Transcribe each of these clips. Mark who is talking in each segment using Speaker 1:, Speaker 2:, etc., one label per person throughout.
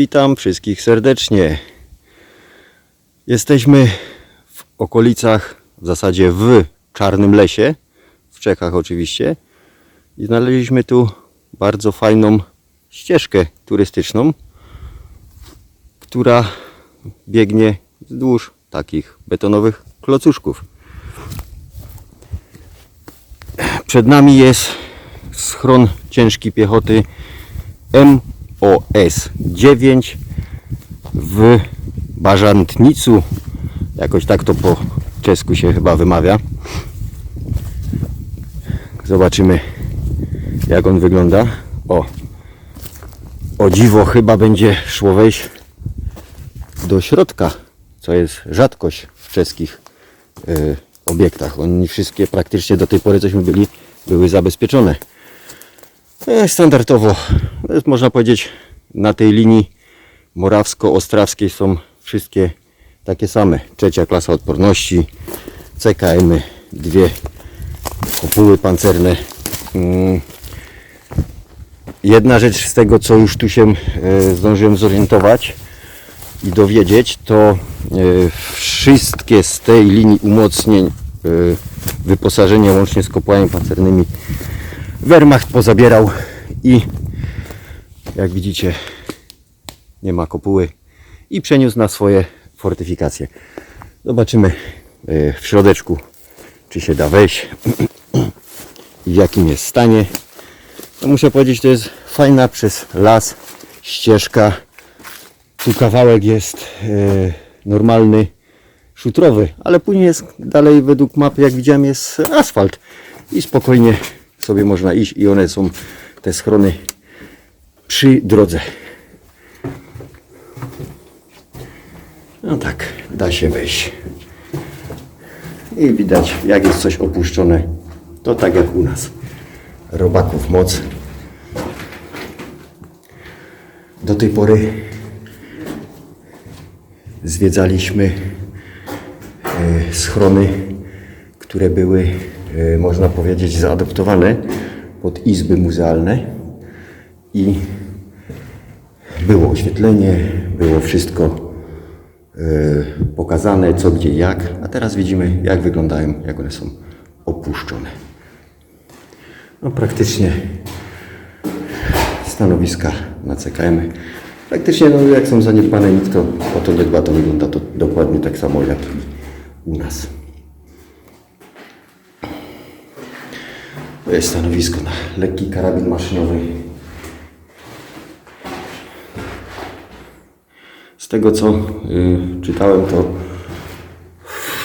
Speaker 1: Witam wszystkich serdecznie. Jesteśmy w okolicach, w zasadzie w Czarnym Lesie, w Czechach oczywiście. I znaleźliśmy tu bardzo fajną ścieżkę turystyczną, która biegnie wzdłuż takich betonowych klocuszków. Przed nami jest schron ciężkiej piechoty MOS 9 w Bażantnicu. Jakoś tak to po czesku się chyba wymawia. Zobaczymy jak on wygląda. O, o dziwo chyba będzie szło wejść do środka, co jest rzadkość w czeskich y, obiektach. Oni wszystkie praktycznie do tej pory, cośmy byli, były zabezpieczone. E, Standardowo, jest, można powiedzieć, na tej linii morawsko-ostrawskiej są wszystkie takie same. Trzecia klasa odporności, CKM, dwie kopuły pancerne. Mm. Jedna rzecz z tego, co już tu się e, zdążyłem zorientować i dowiedzieć, to e, wszystkie z tej linii umocnień, e, wyposażenia łącznie z kopłami pancernymi Wehrmacht pozabierał i jak widzicie nie ma kopuły i przeniósł na swoje fortyfikacje. Zobaczymy e, w środeczku czy się da wejść i w jakim jest stanie. No muszę powiedzieć, to jest fajna przez las ścieżka. Tu kawałek jest e, normalny, szutrowy, ale później jest dalej według mapy, jak widziałem, jest asfalt i spokojnie sobie można iść i one są te schrony przy drodze. No tak, da się wejść. I widać, jak jest coś opuszczone, to tak jak u nas. Robaków moc. Do tej pory zwiedzaliśmy e, schrony, które były, można powiedzieć, zaadoptowane pod izby muzealne i było oświetlenie, było wszystko e, pokazane, co, gdzie, jak, a teraz widzimy, jak wyglądają, jak one są opuszczone. No praktycznie stanowiska na CKM. Praktycznie no, jak są zaniedbane, nikt o to nie dba, to wygląda to dokładnie tak samo jak i u nas. To jest stanowisko na lekki karabin maszynowy. Z tego co y, czytałem, to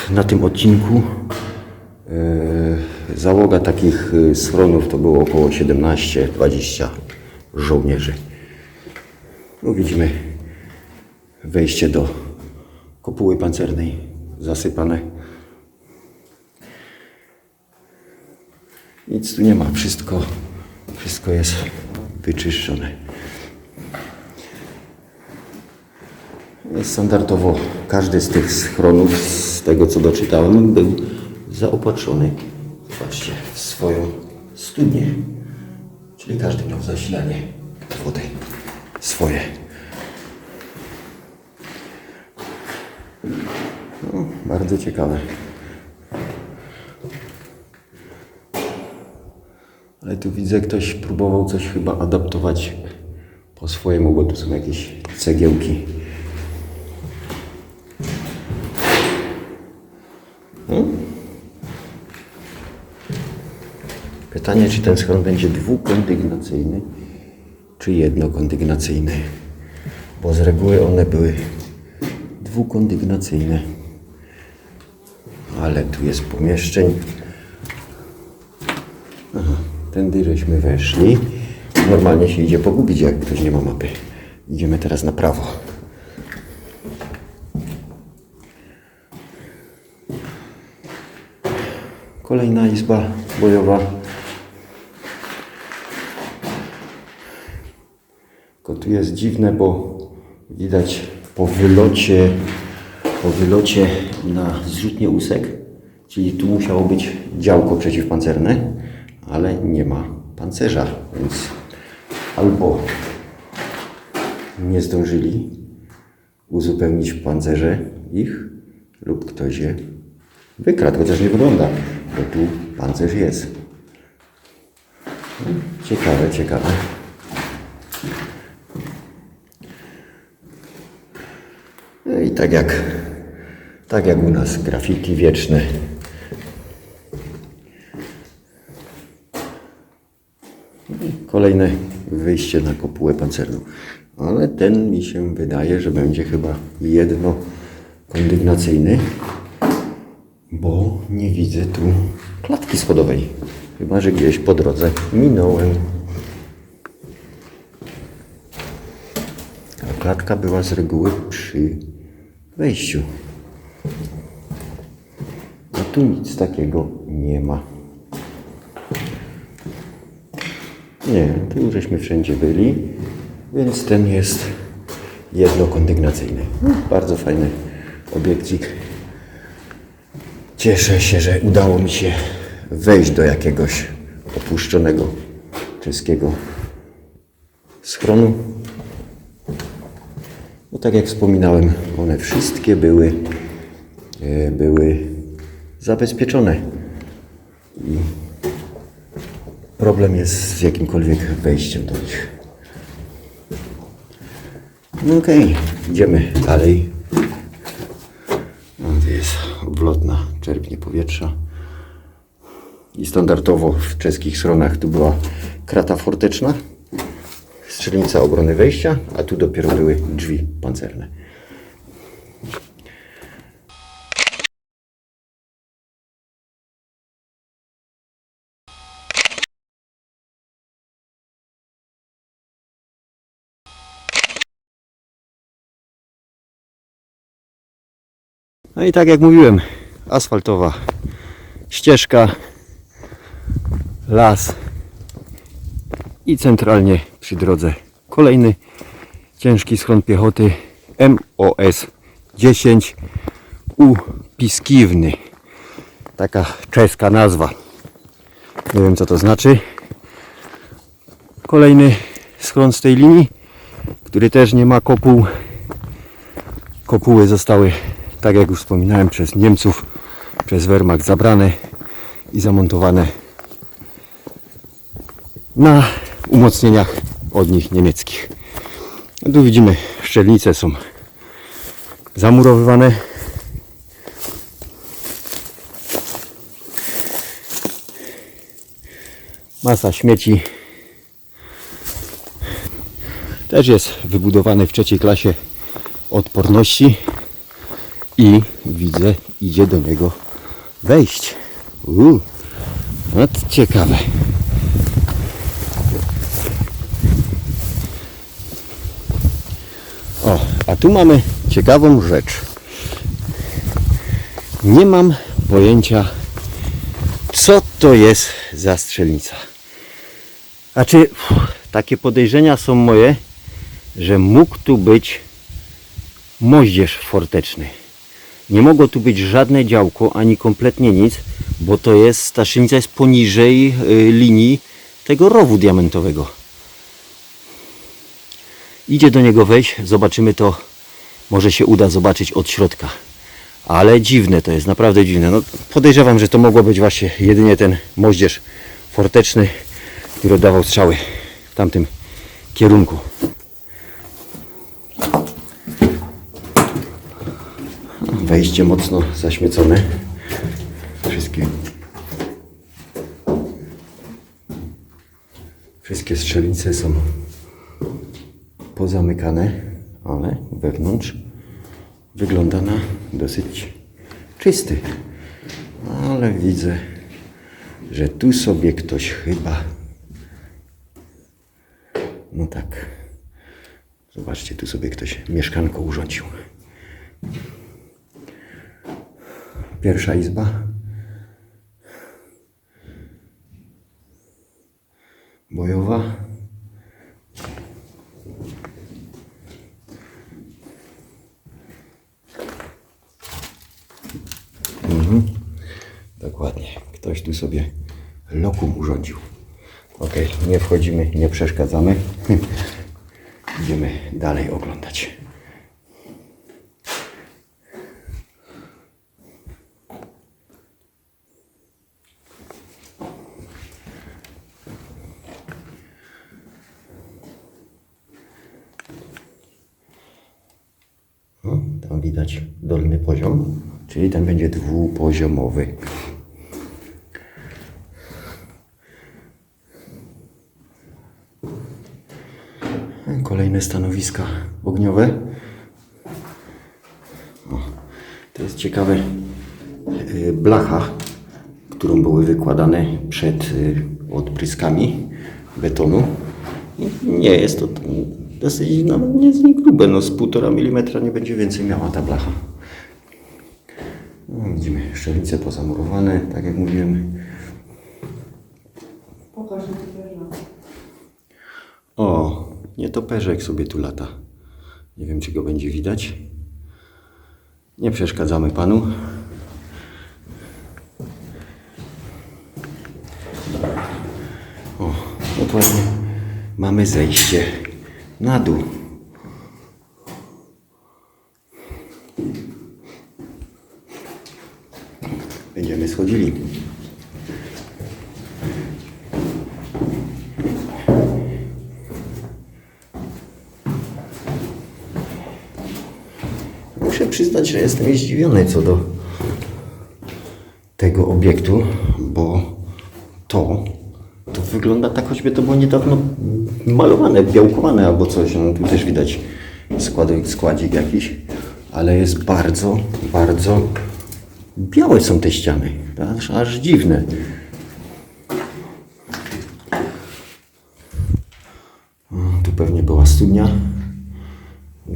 Speaker 1: na tym odcinku y, załoga takich y, schronów to było około 17-20 żołnierzy. No widzimy wejście do kopuły pancernej zasypane. Nic tu nie ma, wszystko, wszystko jest wyczyszczone. Standardowo każdy z tych schronów, z tego co doczytałem, był zaopatrzony, zobaczcie, w swoją studnię. Czyli każdy miał zasilanie wody swoje. No, bardzo ciekawe. Tu widzę, ktoś próbował coś chyba adaptować po swojemu, bo tu są jakieś cegiełki. No. Pytanie, czy ten schron będzie dwukondygnacyjny, czy jednokondygnacyjny. Bo z reguły one były dwukondygnacyjne. Ale tu jest pomieszczeń. Aha, tędy żeśmy weszli. Normalnie się idzie pogubić, jak ktoś nie ma mapy. Idziemy teraz na prawo. Kolejna izba bojowa. Tylko tu jest dziwne, bo widać po wylocie, po wylocie na zrzutnie łusek, czyli tu musiało być działko przeciwpancerne, ale nie ma pancerza, więc albo nie zdążyli uzupełnić pancerze ich lub ktoś je wykradł, chociaż nie wygląda, bo tu pancerz jest. No, Ciekawe, ciekawe. No i tak jak, tak jak u nas, grafiki wieczne. Kolejne wyjście na kopułę pancerną. Ale ten mi się wydaje, że będzie chyba jedno kondygnacyjny, bo nie widzę tu klatki schodowej. Chyba, że gdzieś po drodze minąłem. A klatka była z reguły przy wejściu. A tu nic takiego nie ma. Nie, tu żeśmy wszędzie byli, więc ten jest jednokondygnacyjny. No, Bardzo fajny obiekcik. Cieszę się, że udało mi się wejść do jakiegoś opuszczonego czeskiego schronu. Bo tak jak wspominałem, one wszystkie były, e, były zabezpieczone. I problem jest z jakimkolwiek wejściem do nich. No okej, idziemy dalej. No, to jest odlotna czerpnie powietrza. I standardowo w czeskich schronach tu była krata forteczna, strzelnica obrony wejścia, a tu dopiero były drzwi pancerne. No i tak jak mówiłem, asfaltowa ścieżka, las i centralnie przy drodze kolejny ciężki schron piechoty MOS 10 upiskiwny. Taka czeska nazwa. Nie wiem co to znaczy. Kolejny schron z tej linii, który też nie ma kopuł. Kopuły zostały, tak jak już wspominałem, przez Niemców, przez Wehrmacht zabrane i zamontowane na umocnieniach od nich niemieckich. Tu widzimy, szczelnice są zamurowywane. Masa śmieci. Też jest wybudowany w trzeciej klasie odporności i widzę, idzie do niego wejść. Uuu, no to ciekawe. O, a tu mamy ciekawą rzecz. Nie mam pojęcia, co to jest za strzelnica. Znaczy, uff, takie podejrzenia są moje, że mógł tu być moździerz forteczny. Nie mogło tu być żadne działko, ani kompletnie nic, bo to jest, ta szynica jest poniżej y, linii tego rowu diamentowego. Idzie do niego wejść, zobaczymy to, może się uda zobaczyć od środka. Ale dziwne to jest, naprawdę dziwne. No, podejrzewam, że to mogło być właśnie jedynie ten moździerz forteczny, który oddawał strzały w tamtym kierunku. Wejście mocno zaśmiecone. Wszystkie Wszystkie strzelnice są pozamykane, ale wewnątrz wygląda na dosyć czysty. Ale widzę, że tu sobie ktoś chyba. No tak. Zobaczcie, tu sobie ktoś mieszkanko urządził. Pierwsza izba. Bojowa. Mhm. Dokładnie. Ktoś tu sobie lokum urządził. Ok, nie wchodzimy, nie przeszkadzamy. Idziemy dalej oglądać. O, tam widać dolny poziom, czyli ten będzie dwupoziomowy. Kolejne stanowiska ogniowe. O, to jest ciekawe. y, Blacha, którą były wykładane przed y, odpryskami betonu. Nie jest to dosyć, nawet nie jest grube, no z półtora milimetra nie będzie więcej miała ta blacha. No, widzimy szczelice pozamurowane, tak jak mówiłem.
Speaker 2: Pokaż nietoperza.
Speaker 1: O, nietoperzek sobie tu lata. Nie wiem, czy go będzie widać. Nie przeszkadzamy panu. O, dokładnie. Mamy zejście na dół. Będziemy schodzili. Muszę przyznać, że jestem zdziwiony co do tego obiektu, bo to, to wygląda tak, choćby to było niedawno malowane, białkowane albo coś. No, tu też widać składek, składzik jakiś, ale jest bardzo, bardzo białe są te ściany. Aż, aż dziwne. Tu pewnie była studnia.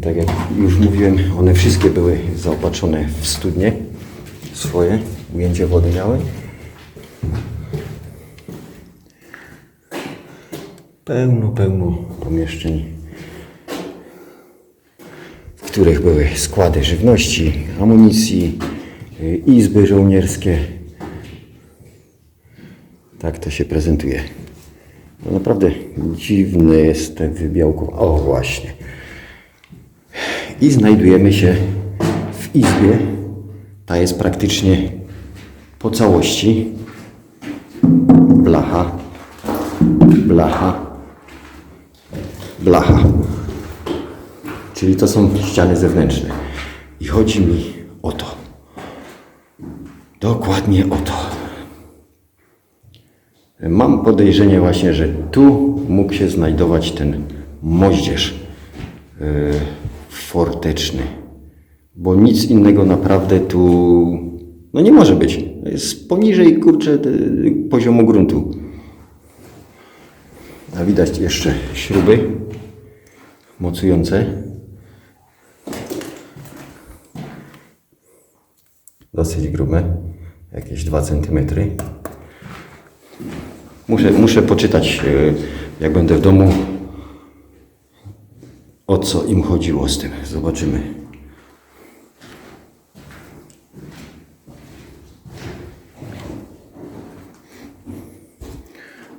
Speaker 1: Tak jak już mówiłem, one wszystkie były zaopatrzone w studnie swoje, ujęcie wody miały. Pełno, pełno pomieszczeń, w których były składy żywności, amunicji, y, izby żołnierskie. Tak to się prezentuje. No naprawdę dziwne jest te wybiałko. O właśnie i znajdujemy się w izbie. Ta jest praktycznie po całości blacha, blacha, blacha. Czyli to są ściany zewnętrzne. I chodzi mi o to. Dokładnie o to. Mam podejrzenie właśnie, że tu mógł się znajdować ten moździerz yy, forteczny. Bo nic innego naprawdę tu no nie może być. Jest poniżej kurczę y, poziomu gruntu. A widać jeszcze śruby mocujące. Dosyć grube, jakieś 2 cm. Muszę, muszę poczytać, y, jak będę w domu, o co im chodziło z tym. Zobaczymy.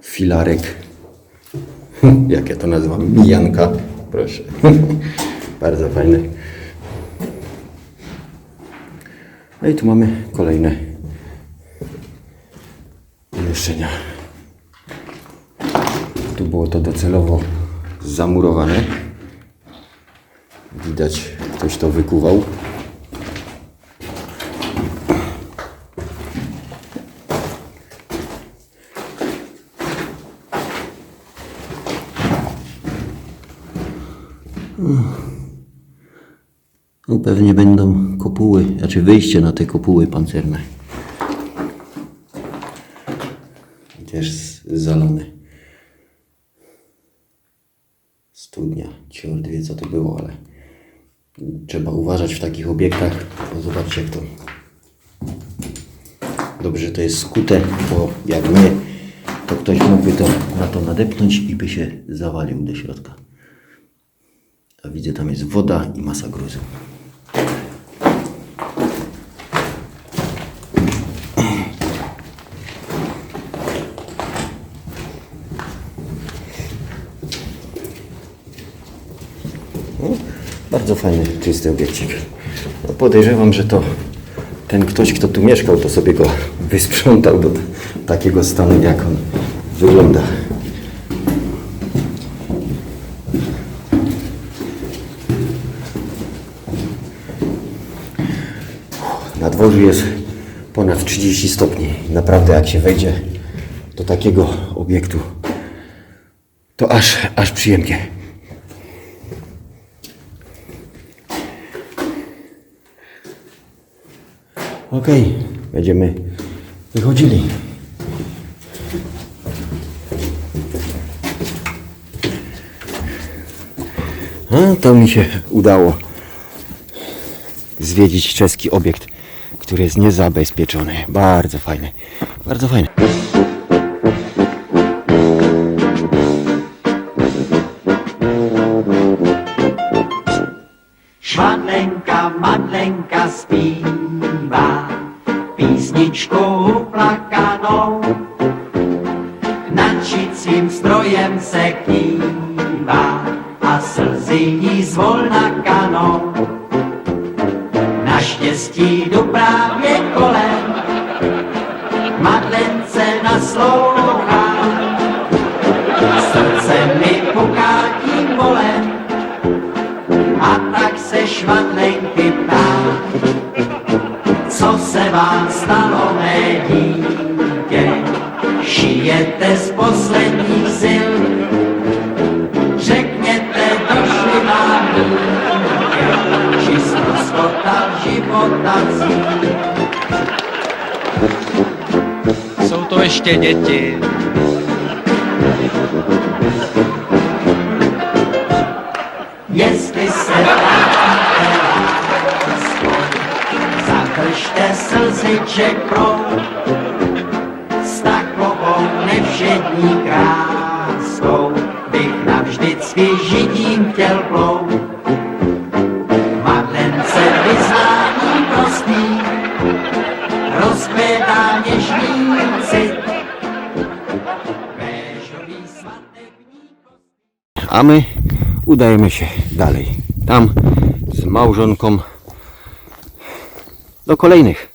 Speaker 1: Filarek. Jak ja to nazywam? Mijanka. Proszę. Bardzo fajne. No i tu mamy kolejne pomieszczenia. Tu było to docelowo zamurowane. Widać, ktoś to wykuwał. No pewnie będą kopuły, znaczy wyjście na te kopuły pancerne. Też zalane. Co to było, ale trzeba uważać w takich obiektach. Zobaczcie jak to. Dobrze, że to jest skute, bo jak nie, to ktoś mógłby to na to nadepnąć i by się zawalił do środka. A widzę, tam jest woda i masa gruzu. Bardzo fajny, czysty obiekcik. No, podejrzewam, że to ten ktoś, kto tu mieszkał, to sobie go wysprzątał do takiego stanu, jak on wygląda. Na dworzu jest ponad 30 stopni. Naprawdę jak się wejdzie do takiego obiektu, to aż, aż przyjemnie. Okej, będziemy wychodzili. A, to mi się udało zwiedzić czeski obiekt, który jest niezabezpieczony. Bardzo fajny. Bardzo fajny.
Speaker 2: Švadlenka, madlenka zpívá písničku uplakanou. Nad čicím strojem se kývá a slzy jí zvolna kanou. Naštěstí jdu právě kolem, madlence naslouchá. Srdce mi puká tím bolem, a tak se švadlenky ptá, se vám stalo, mé dítě, šijete z posledních sil, řekněte, došli vám dítě, či ztroskotal života cíl.
Speaker 3: Jsou to ještě děti.
Speaker 2: Prostý, rozkvětá něžný cit, béžový svatební
Speaker 1: A my udajemy się dalej. Tam z małżonką do kolejnych